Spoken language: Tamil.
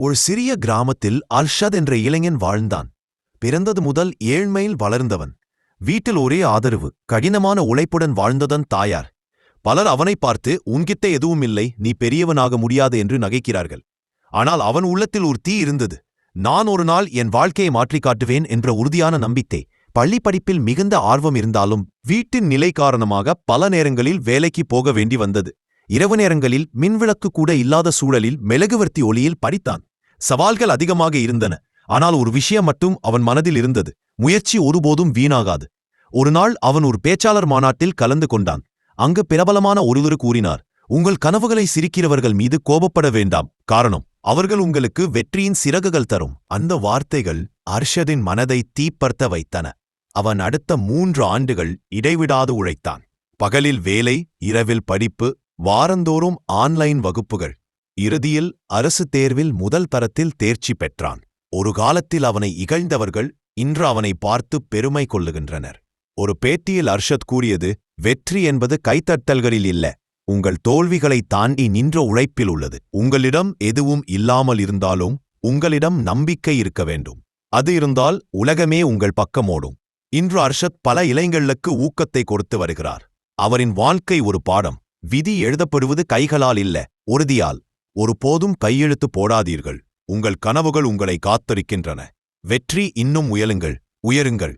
ஒரு சிறிய கிராமத்தில் அர்ஷத் என்ற இளைஞன் வாழ்ந்தான். பிறந்தது முதல் ஏழ்மையில் வளர்ந்தவன். வீட்டில் ஒரே ஆதரவு கடினமான உழைப்புடன் வாழ்ந்ததன் தாயார். பலர் அவனை பார்த்து உன்கிட்ட எதுவும் இல்லை நீ பெரியவனாக முடியாது என்று நகைக்கிறார்கள். ஆனால் அவன் உள்ளத்தில் ஒரு தீ இருந்தது. நான் ஒரு நாள் என் வாழ்க்கையை மாற்றிக் காட்டுவேன் என்ற உறுதியான நம்பிக்கை பள்ளி படிப்பில் மிகுந்த ஆர்வம் இருந்தாலும் வீட்டின் நிலை காரணமாக பல நேரங்களில் வேலைக்கு போக வேண்டி வந்தது. இரவு நேரங்களில் மின்விளக்கு கூட இல்லாத சூழலில் மெழுகுவர்த்தி ஒளியில் படித்தான். சவால்கள் அதிகமாக இருந்தன. ஆனால் ஒரு விஷயம் மட்டும் அவன் மனதில் இருந்தது. முயற்சி ஒருபோதும் வீணாகாது. ஒரு நாள் அவன் ஒரு பேச்சாளர் மாநாட்டில் கலந்து கொண்டான். அங்கு பிரபலமான ஒருவர் கூறினார் உங்கள் கனவுகளை சிரிக்கிறவர்கள் மீது கோபப்பட வேண்டாம். காரணம் அவர்கள் உங்களுக்கு வெற்றியின் சிறகுகள் தரும். அந்த வார்த்தைகள் அர்ஷதின் மனதை தீப்பர்த்த வைத்தன. அவன் அடுத்த மூன்று ஆண்டுகள் இடைவிடாது உழைத்தான். பகலில் வேலை இரவில் படிப்பு வாரந்தோறும் ஆன்லைன் வகுப்புகள். இறுதியில் அரசு தேர்வில் முதல் தரத்தில் தேர்ச்சி பெற்றான். ஒரு காலத்தில் அவனை இகழ்ந்தவர்கள் இன்று அவனை பார்த்து பெருமை கொள்ளுகின்றனர். ஒரு பேட்டியில் அர்ஷத் கூறியது வெற்றி என்பது கைத்தட்டல்களில் இல்ல உங்கள் தோல்விகளை தாண்டி நின்ற உழைப்பில் உள்ளது. உங்களிடம் எதுவும் இல்லாமல் இருந்தாலும் உங்களிடம் நம்பிக்கை இருக்க வேண்டும். அது இருந்தால் உலகமே உங்கள் பக்கமோடும். இன்று அர்ஷத் பல இளைஞர்களுக்கு ஊக்கத்தை கொடுத்து வருகிறார். அவரின் வாழ்க்கை ஒரு பாடம். விதி எழுதப்படுவது கைகளால் இல்ல உறுதியால். ஒருபோதும் கையெழுத்து போடாதீர்கள். உங்கள் கனவுகள் உங்களை காத்திருக்கின்றன வெற்றி இன்னும் உயலுங்கள் உயருங்கள்.